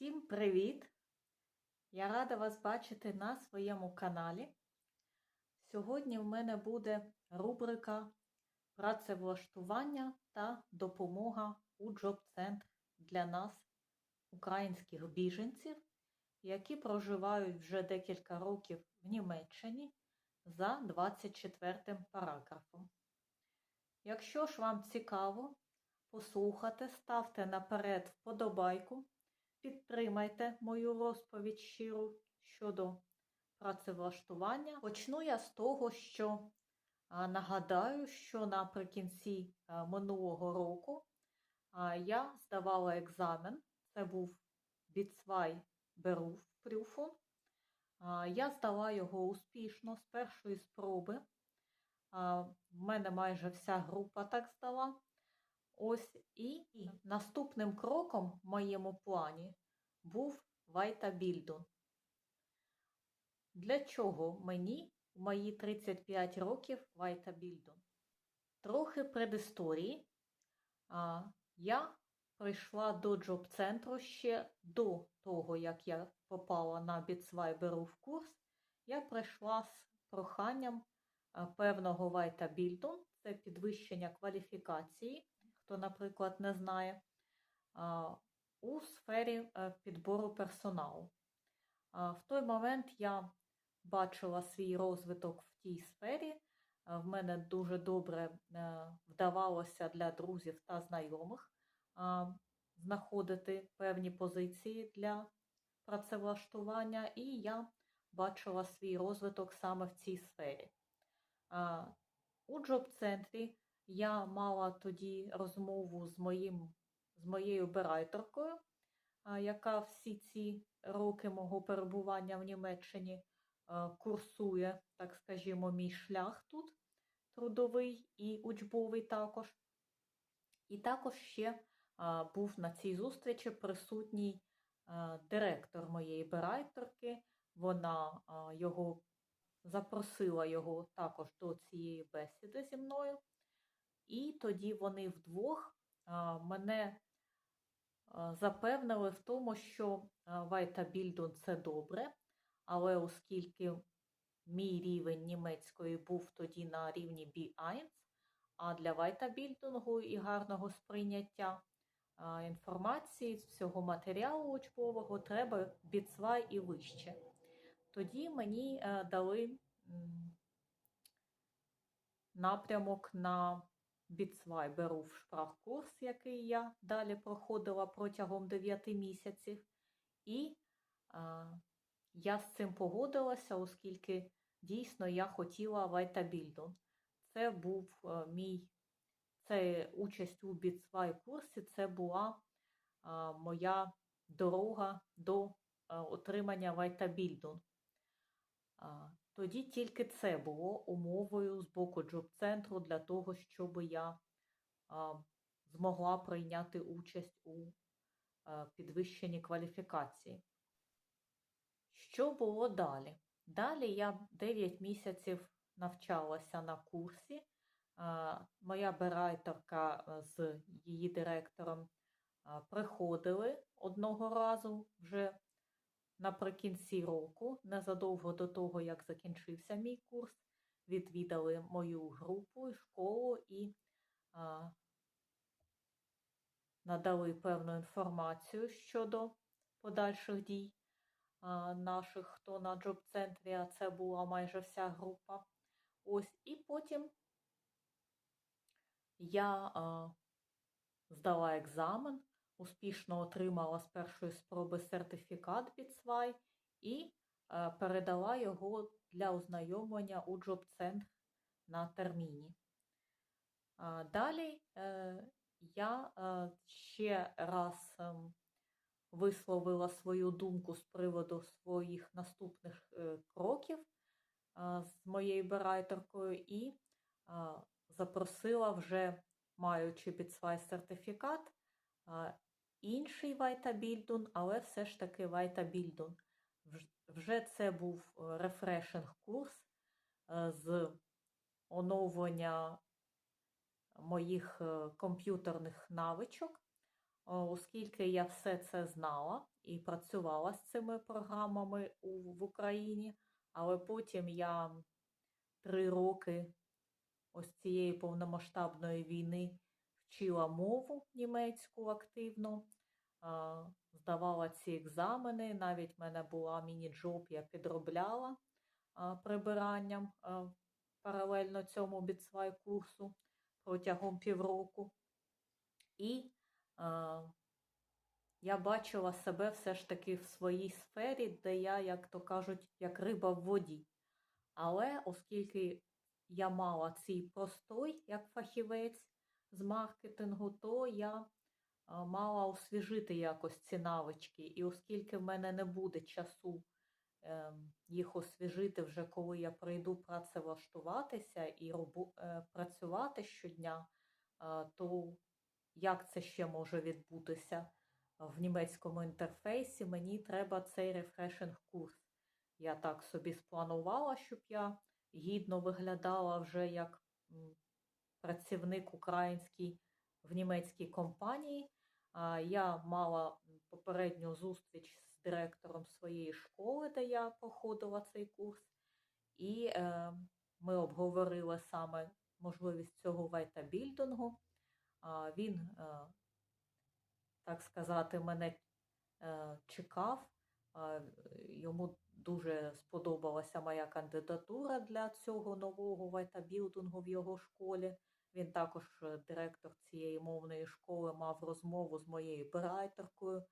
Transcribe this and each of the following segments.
Всім привіт! Я рада вас бачити на своєму каналі. Сьогодні в мене буде рубрика працевлаштування та допомога у джоб-центр для нас, українських біженців, які проживають вже декілька років в Німеччині за 24 параграфом. Якщо ж вам цікаво послухати, ставте наперед вподобайку. Підтримайте мою розповідь щиру щодо працевлаштування. Почну я з того, що нагадаю, що наприкінці минулого року я здавала екзамен. Це був Біцвай Беруф Прюфун. Я здала його успішно з першої спроби. В мене майже вся група так здала. Ось і наступним кроком в моєму плані був вайтабільдун. Для чого мені в мої 35 років Вайта Більдун? Трохи предісторії. Я прийшла до джоб-центру ще до того, як я попала на Біцвайберу в курс. Я прийшла з проханням певного вайтабільдун, це підвищення кваліфікації хто, наприклад, не знає, у сфері е, підбору персоналу. В той момент я бачила свій розвиток в тій сфері. В мене дуже добре е, вдавалося для друзів та знайомих знаходити певні позиції для працевлаштування, і я бачила свій розвиток саме в цій сфері. У джоб-центрі я мала тоді розмову з моїм, з моєю берайтеркою, яка всі ці роки мого перебування в Німеччині курсує, так скажімо, мій шлях тут, трудовий і учбовий також. І також ще був на цій зустрічі присутній директор моєї берайтерки. Вона його запросила його також до цієї бесіди зі мною. І тоді вони вдвох мене запевнили в тому, що Вайта Більдун це добре, але оскільки мій рівень німецької був тоді на рівні B1, а для Вайта Більдунгу і гарного сприйняття інформації з всього матеріалу учбового треба біцвай і вище. Тоді мені е, дали напрямок на Біцвай беру в шпрахкурс, який я далі проходила протягом 9 місяців. І а, я з цим погодилася, оскільки дійсно я хотіла вайтабільдон. Це був а, мій це участь у біцвай курсі, це була а, моя дорога до а, отримання вайтабільдон. Тоді тільки це було умовою з боку джоб-центру для того, щоб я а, змогла прийняти участь у а, підвищенні кваліфікації. Що було далі? Далі я 9 місяців навчалася на курсі. А, моя берайтерка з її директором а, приходили одного разу вже Наприкінці року, незадовго до того, як закінчився мій курс, відвідали мою групу, школу і а, надали певну інформацію щодо подальших дій а, наших, хто на джоб-центрі, а це була майже вся група. Ось, І потім я а, здала екзамен успішно отримала з першої спроби сертифікат BitSwy і е, передала його для ознайомлення у джоб-центр на терміні. Далі е, я е, ще раз висловила свою думку з приводу своїх наступних кроків з моєю берайтеркою і запросила вже, маючи підсвай сертифікат, інший Вайтабільдун, але все ж таки Вайтабільдун. Вже це був е, рефрешинг курс е, з оновлення моїх е, комп'ютерних навичок. оскільки я все це знала і працювала з цими програмами в Україні, але потім я три роки ось цієї повномасштабної війни вчила мову німецьку активно, здавала ці екзамени. Навіть в мене була міні-джоб, я підробляла прибиранням паралельно цьому біцвай курсу протягом півроку. І я бачила себе все ж таки в своїй сфері, де я, як то кажуть, як риба в воді. Але оскільки я мала цей простой як фахівець з маркетингу, то я мала освіжити якось ці навички. І оскільки в мене не буде часу е, їх освіжити вже коли я прийду працевлаштуватися і робу, е, працювати щодня, е, то як це ще може відбутися в німецькому інтерфейсі? Мені треба цей рефрешинг курс. Я так собі спланувала, щоб я гідно виглядала вже як працівник український в німецькій компанії. Я мала попередню зустріч з директором своєї школи, де я проходила цей курс, і е, ми обговорили саме можливість цього вайтабільдингу. Він, е, так сказати, мене е, чекав. Йому дуже сподобалася моя кандидатура для цього нового вайтабілдингу в його школі. Він також, е, директор цієї мовної школи, мав розмову з моєю берайтеркою,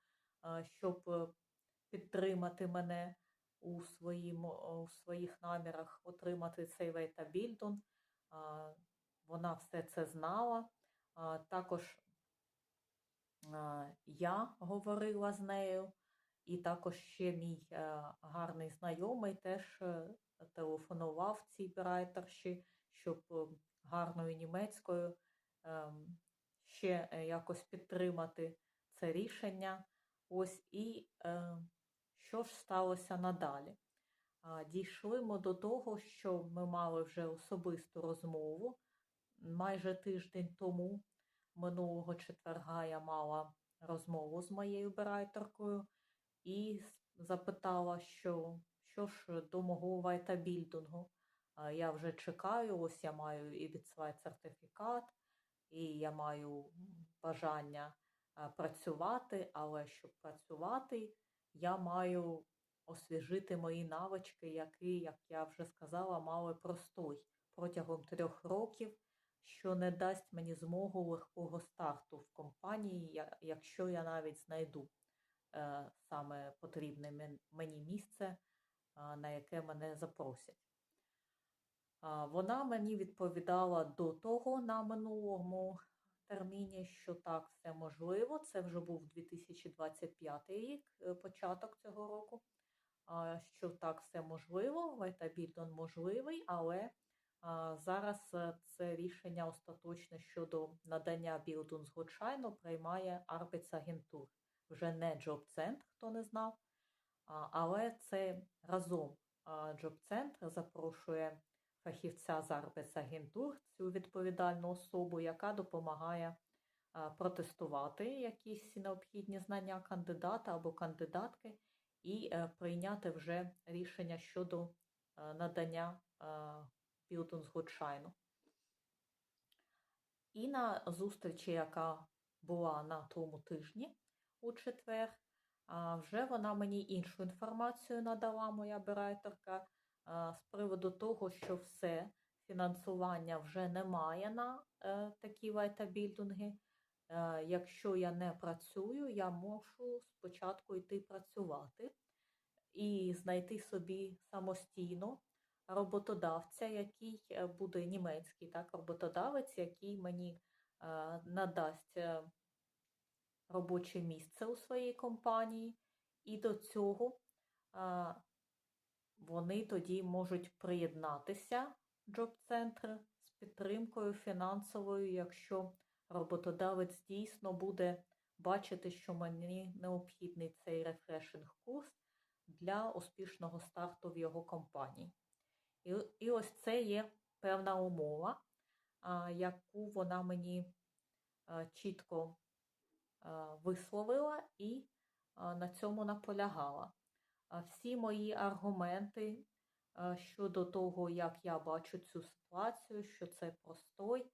щоб е, підтримати мене у, своїм, у своїх намірах отримати цей вейтабільдон. Вона все це знала. Також я говорила з нею, і також ще мій е, гарний знайомий теж телефонував цій берайтерші, щоб гарною німецькою ем, ще е, якось підтримати це рішення. Ось і е, що ж сталося надалі? Дійшли ми до того, що ми мали вже особисту розмову. Майже тиждень тому, минулого четверга, я мала розмову з моєю берайтеркою і запитала, що що ж до мого вайтабільдингу. Я вже чекаю, ось я маю і відсвай сертифікат, і я маю бажання працювати, але щоб працювати, я маю освіжити мої навички, які, як я вже сказала, мали простой протягом трьох років, що не дасть мені змогу легкого старту в компанії, якщо я навіть знайду е, саме потрібне мені місце, на яке мене запросять. Вона мені відповідала до того на минулому терміні, що так, все можливо. Це вже був 2025 рік, е, початок цього року. Що так, все можливо, Вайтабільдон можливий, але зараз е, це рішення остаточне щодо надання білдунсгочайну приймає Арбіцагентур. Вже не Джоб-центр, хто не знав, але це разом Джоб-центр запрошує фахівця з Арбіцагентур, цю відповідальну особу, яка допомагає протестувати якісь необхідні знання кандидата або кандидатки і е, прийняти вже рішення щодо е, надання білдунсгудшайну. І на зустрічі, яка була на тому тижні у четвер, вже вона мені іншу інформацію надала, моя берайтерка, з приводу того, що все фінансування вже немає на е, такі вайтабілдинги. Е, якщо я не працюю, я можу спочатку йти працювати і знайти собі самостійно роботодавця, який е, буде німецький так, роботодавець, який мені надасть робоче місце у своїй компанії. І до цього вони тоді можуть приєднатися джоб-центри з підтримкою фінансовою, якщо роботодавець дійсно буде бачити, що мені необхідний цей рефрешинг курс для успішного старту в його компанії. І, і ось це є певна умова, яку вона мені чітко висловила і на цьому наполягала. Всі мої аргументи щодо того, як я бачу цю ситуацію, що це простой,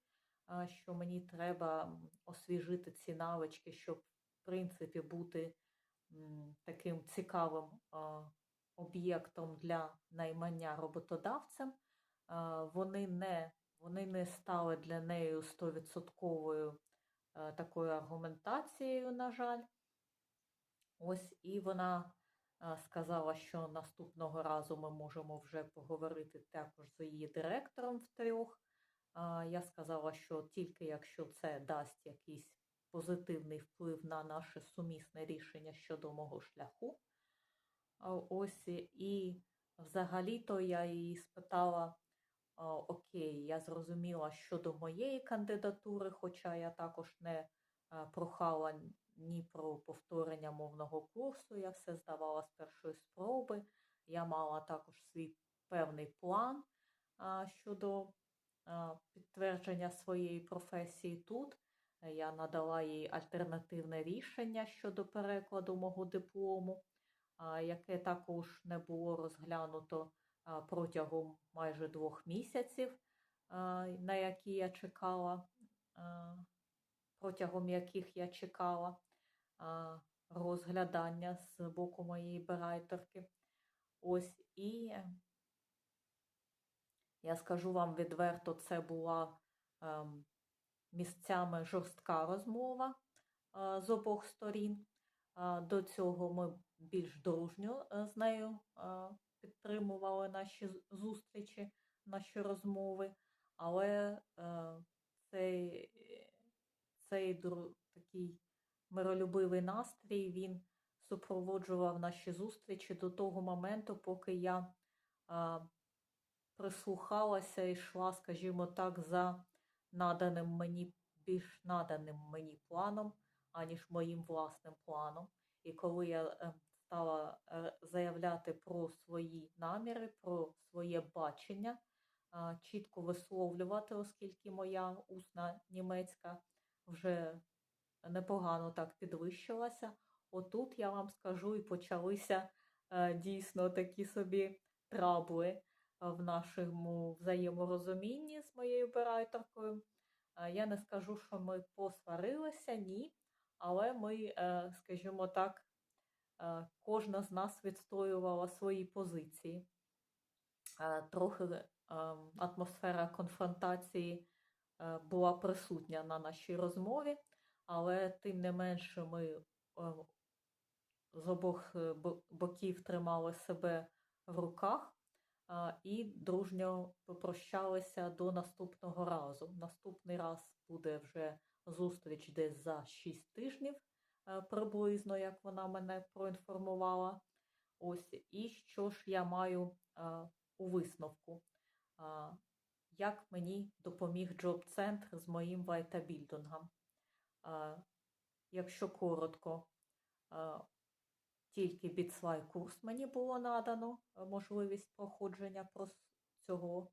що мені треба освіжити ці навички, щоб, в принципі, бути таким цікавим об'єктом для наймання роботодавцем, вони не, вони не стали для неї 100% е, такою аргументацією, на жаль. Ось і вона сказала, що наступного разу ми можемо вже поговорити також з її директором втрьох. Я сказала, що тільки якщо це дасть якийсь позитивний вплив на наше сумісне рішення щодо мого шляху. Ось і взагалі-то я її спитала, окей, я зрозуміла щодо моєї кандидатури, хоча я також не прохала ні про повторення мовного курсу, я все здавала з першої спроби. Я мала також свій певний план а, щодо а, підтвердження своєї професії тут. Я надала їй альтернативне рішення щодо перекладу мого диплому, а, яке також не було розглянуто а, протягом майже двох місяців, а, на які я чекала, протягом яких я чекала розглядання з боку моєї берайтерки. Ось і я скажу вам відверто, це була ем, місцями жорстка розмова е, з обох сторін. Е, До цього ми більш дружньо е, з нею підтримували наші зустрічі, наші розмови, але цей, цей такий миролюбивий настрій він супроводжував наші зустрічі до того моменту, поки я е, прислухалася і йшла, скажімо так, за наданим мені, більш наданим мені планом, аніж моїм власним планом. І коли я е, стала е, заявляти про свої наміри, про своє бачення, чітко висловлювати, оскільки моя усна німецька вже непогано так підвищилася. Отут я вам скажу, і почалися е, дійсно такі собі трабли е, в нашому взаєморозумінні з моєю берайтеркою. Е, Я не скажу, що ми посварилися, ні. Але ми, скажімо так, кожна з нас відстоювала свої позиції. Трохи атмосфера конфронтації була присутня на нашій розмові, але тим не менше ми е, з обох е, боків тримали себе в руках і дружньо попрощалися до наступного разу. Наступний раз буде вже зустріч десь за 6 тижнів е, приблизно, як вона мене проінформувала. Ось, і що ж я маю а, у висновку? А, як мені допоміг джоб-центр з моїм вайтабілдингом? Якщо коротко, тільки біцлай курс мені було надано, е, можливість проходження цього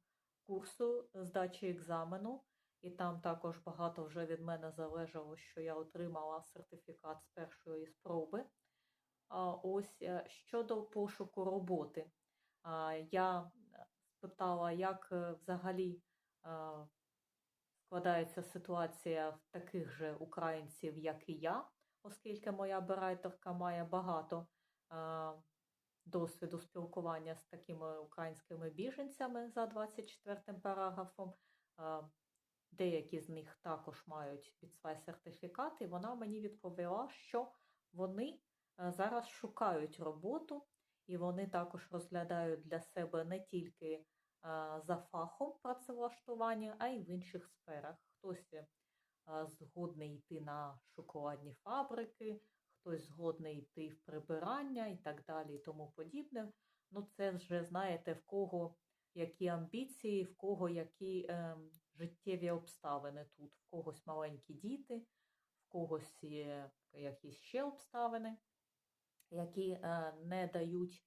курсу, здачі екзамену. І там також багато вже від мене залежало, що я отримала сертифікат з першої спроби. А ось е, щодо пошуку роботи, я е, спитала, як взагалі складається ситуація в таких же українців, як і я, оскільки моя берайтерка має багато е, досвіду спілкування з такими українськими біженцями за 24 параграфом. Е, Деякі з них також мають підсвай сертифікат, і вона мені відповіла, що вони зараз шукають роботу, і вони також розглядають для себе не тільки за фахом працевлаштування, а й в інших сферах. Хтось е, згодний йти на шоколадні фабрики, хтось згодний йти в прибирання і так далі, і тому подібне. Ну, це вже знаєте, в кого які амбіції, в кого які е, життєві обставини тут, в когось маленькі діти, в когось є якісь ще обставини, які е, не дають,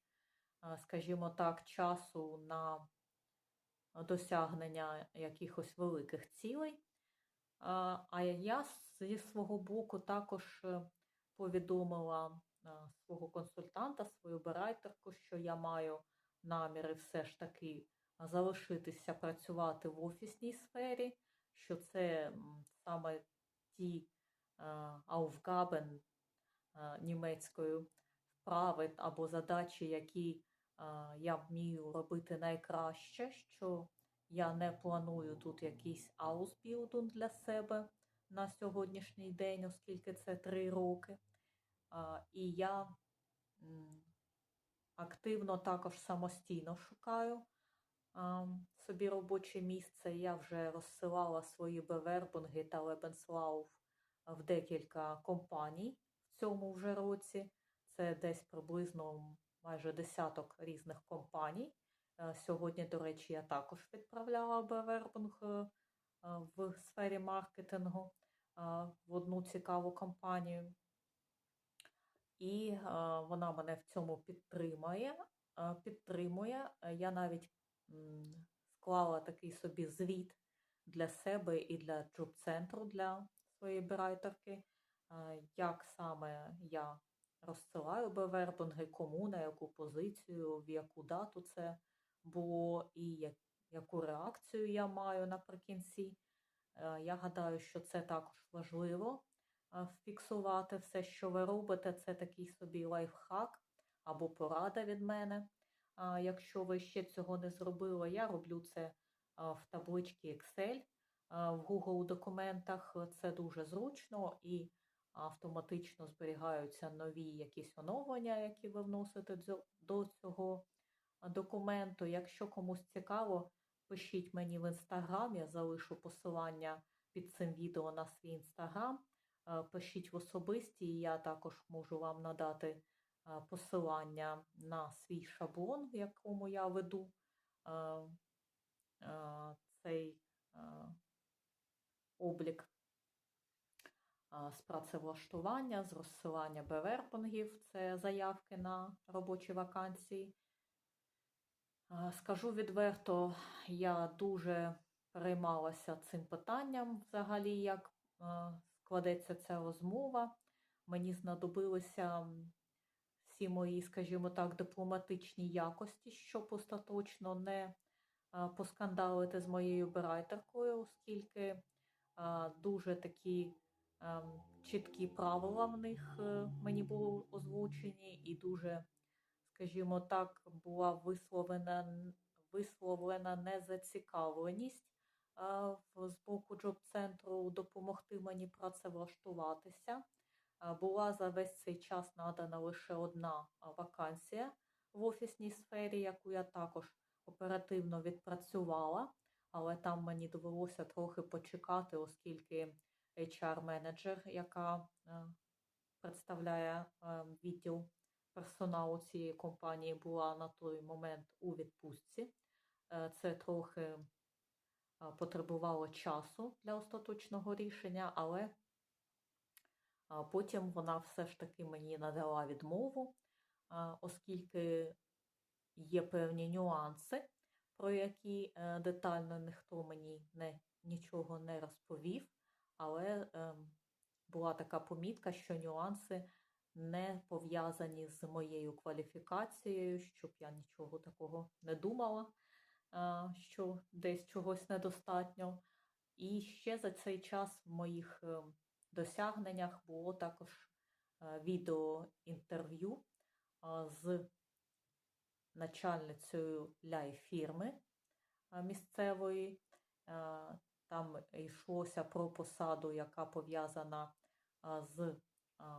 е, скажімо так, часу на досягнення якихось великих цілей. А а я зі свого боку також е, повідомила е, свого консультанта, свою берайтерку, що я маю наміри все ж таки залишитися працювати в офісній сфері, що це саме ті е, Aufgaben е, німецькою вправи або задачі, які е, я вмію робити найкраще, що я не планую тут якийсь Ausbildung для себе на сьогоднішній день, оскільки це три роки. І я активно також самостійно шукаю собі робоче місце. Я вже розсилала свої бевербунги та Лебенслауф в декілька компаній в цьому вже році. Це десь приблизно майже десяток різних компаній. Е, Сьогодні, до речі, я також відправляла бевербунг е, е, в сфері маркетингу в одну цікаву компанію. І вона мене в цьому підтримує. е, підтримує. Я навіть склала такий собі звіт для себе і для джоб-центру для своєї берайтерки, е, як саме я розсилаю бевербунги, кому, на яку позицію, в яку дату це було, і яку реакцію я маю наприкінці. Е, Я гадаю, що це також важливо е, фіксувати все, що ви робите. Це такий собі лайфхак або порада від мене. Якщо ви ще цього не зробили, я роблю це е, в табличці Excel, е, в Google документах. Це дуже зручно і автоматично зберігаються нові якісь оновлення, які ви вносите до цього документу. Якщо комусь цікаво, пишіть мені в інстаграм, я залишу посилання під цим відео на свій інстаграм. Пишіть в особисті, і я також можу вам надати посилання на свій шаблон, в якому я веду цей облік з працевлаштування, з розсилання беверпонгів, це заявки на робочі вакансії. Скажу відверто, я дуже переймалася цим питанням взагалі, як складеться ця розмова. Мені знадобилися всі мої, скажімо так, дипломатичні якості, щоб остаточно не поскандалити з моєю берайтеркою, оскільки дуже такі чіткі правила в них е, мені були озвучені, і дуже, скажімо так, була висловлена, висловлена незацікавленість е, з боку джоб-центру допомогти мені працевлаштуватися. Е, Була за весь цей час надана лише одна вакансія в офісній сфері, яку я також оперативно відпрацювала, але там мені довелося трохи почекати, оскільки HR-менеджер, яка е, представляє е, відділ персоналу цієї компанії, була на той момент у відпустці. Е, Це трохи потребувало часу для остаточного рішення, але потім вона все ж таки мені надала відмову, оскільки є певні нюанси, про які детально ніхто мені не, нічого не розповів, але ем, була така помітка, що нюанси не пов'язані з моєю кваліфікацією, щоб я нічого такого не думала, що десь чогось недостатньо. І ще за цей час в моїх ем, досягненнях було також е, відеоінтерв'ю з начальницею ляй-фірми місцевої. Там йшлося про посаду, яка пов'язана з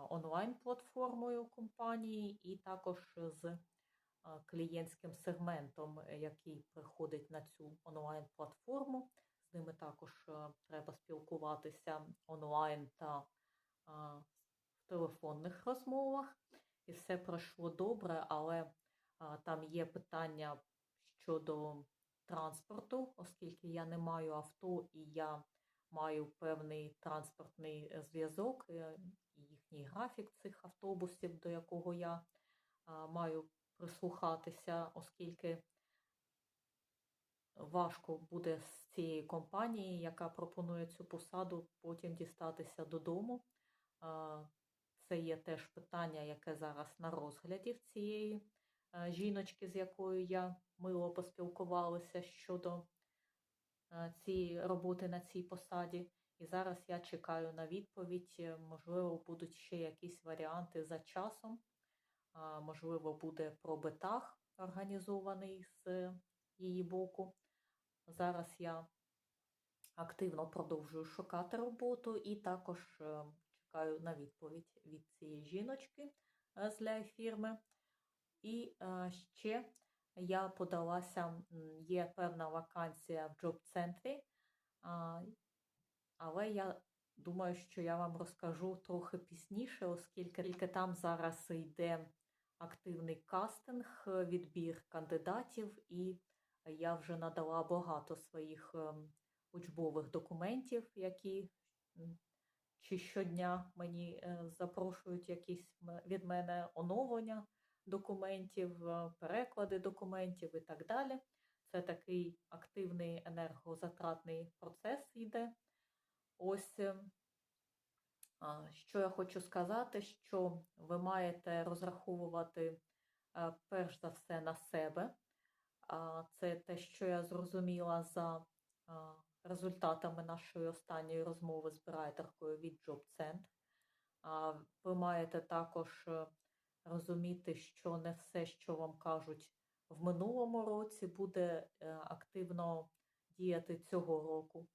онлайн-платформою компанії, і також з клієнтським сегментом, який приходить на цю онлайн-платформу. З ними також треба спілкуватися онлайн та в телефонних розмовах. І все пройшло добре, але там є питання щодо транспорту, оскільки я не маю авто і я маю певний транспортний е, зв'язок, е, їхній графік цих автобусів, до якого я маю прислухатися, оскільки важко буде з цієї компанії, яка пропонує цю посаду, потім дістатися додому. Це є теж питання, яке зараз на розгляді в цієї е, жіночки, з якою я мило поспілкувалася щодо е, цієї роботи на цій посаді. І зараз я чекаю на відповідь. Е, Можливо, будуть ще якісь варіанти за часом. Можливо, буде пробитах організований з її боку. Зараз я активно продовжую шукати роботу і також е, чекаю на відповідь від цієї жіночки з для фірми. І ще я подалася, є певна вакансія в джоб-центрі, але я думаю, що я вам розкажу трохи пізніше, оскільки там зараз йде активний кастинг, е, відбір кандидатів, і я вже надала багато своїх ем, учбових документів, які чи щодня мені е, запрошують якісь від мене оновлення документів, е, переклади документів і так далі. Це такий активний енергозатратний процес йде. Ось е, що я хочу сказати, що ви маєте розраховувати е, перш за все на себе. Це те, що я зрозуміла за результатами нашої останньої розмови з брайдеркою від JobCent. Ви маєте також розуміти, що не все, що вам кажуть в минулому році, буде е, активно діяти цього року.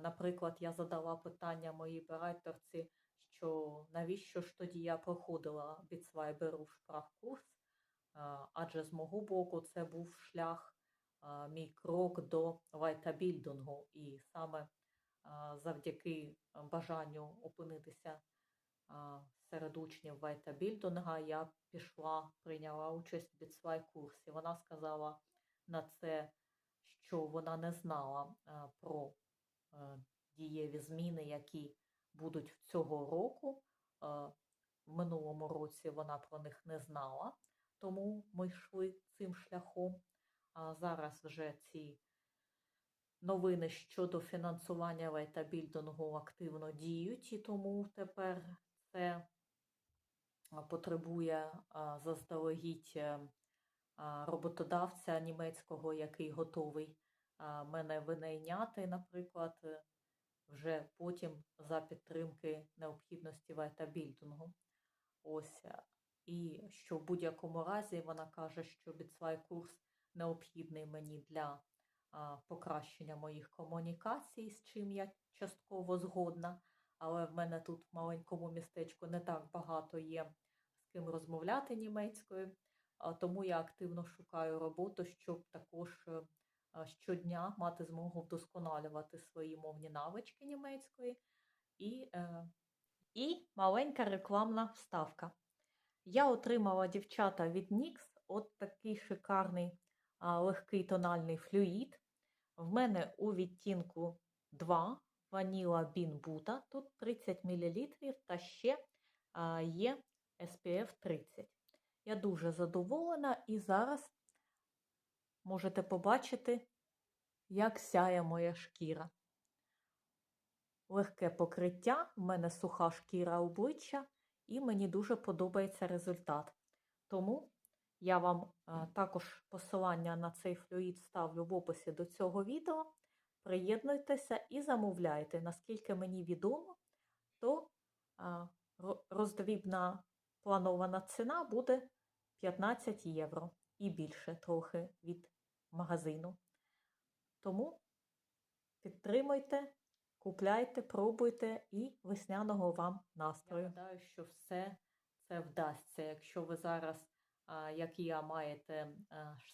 Наприклад, я задала питання моїй брайтерці, що навіщо ж тоді я проходила від Свайберу шпрахкурс, а, адже з мого боку це був шлях, мій крок до вайтабільдингу. І саме завдяки бажанню опинитися серед учнів вайтабільдинга я пішла, прийняла участь в свай курсі. Вона сказала на це, що вона не знала а, про е, дієві зміни, які будуть цього року. Е, В минулому році вона про них не знала, тому ми йшли цим шляхом. А зараз вже ці новини щодо фінансування вайтабільдингу активно діють, і тому тепер це потребує заздалегідь е, роботодавця німецького, який готовий мене винайняти, наприклад, е, вже потім за підтримки необхідності вайтабільдингу. Ось. е, І що в будь-якому разі вона каже, що біцвай курс необхідний мені для покращення моїх комунікацій, з чим я частково згодна. Але в мене тут в маленькому містечку не так багато є з ким розмовляти німецькою, тому я активно шукаю роботу, щоб також е, щодня мати змогу вдосконалювати свої мовні навички німецької. І, е, і маленька рекламна вставка. Я отримала дівчата від NYX от такий шикарний легкий тональний флюїд. В мене у відтінку 2 ваніла Бін Бута, тут 30 мл, та ще є SPF 30. Я дуже задоволена і зараз можете побачити, як сяє моя шкіра. Легке покриття, в мене суха шкіра обличчя, і мені дуже подобається результат. Тому я вам також посилання на цей флюїд ставлю в описі до цього відео. Приєднуйтеся і замовляйте. Наскільки мені відомо, то роздрібна планована ціна буде 15 євро і більше трохи від магазину. Тому підтримуйте, купляйте, пробуйте і весняного вам настрою. Я гадаю, що все це вдасться. Якщо ви зараз, як я, маєте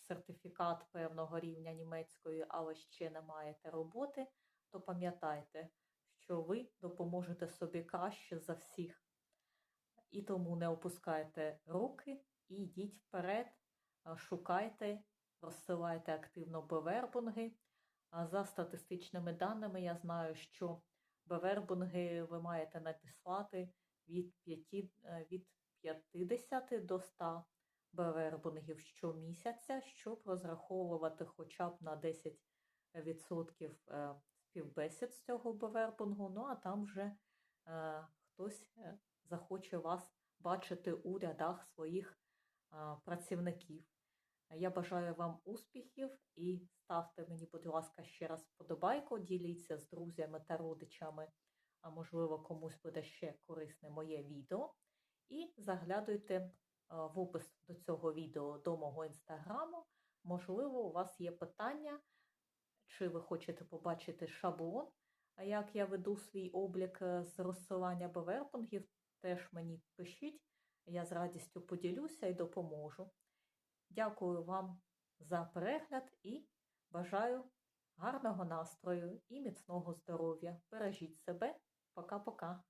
сертифікат певного рівня німецької, але ще не маєте роботи, то пам'ятайте, що ви допоможете собі краще за всіх. І тому не опускайте руки і йдіть вперед, шукайте, розсилайте активно бевербунги. А За статистичними даними я знаю, що бевербунги ви маєте надіслати від 5, е, від 50 до 100 бевербунгів щомісяця, щоб розраховувати хоча б на 10 відсотків е, співбесід з цього бевербунгу, ну а там вже е, хтось е, захоче вас бачити у рядах своїх е, працівників. Я бажаю вам успіхів і ставте мені, будь ласка, ще раз вподобайку, діліться з друзями та родичами, а можливо, комусь буде ще корисне моє відео. І заглядуйте в опис до цього відео до мого інстаграму. Можливо, у вас є питання, чи ви хочете побачити шаблон, як я веду свій облік е, з розсилання беверпунгів, теж мені пишіть, я з радістю поділюся і допоможу. Дякую вам за перегляд і бажаю гарного настрою і міцного здоров'я. Бережіть себе. Пока-пока.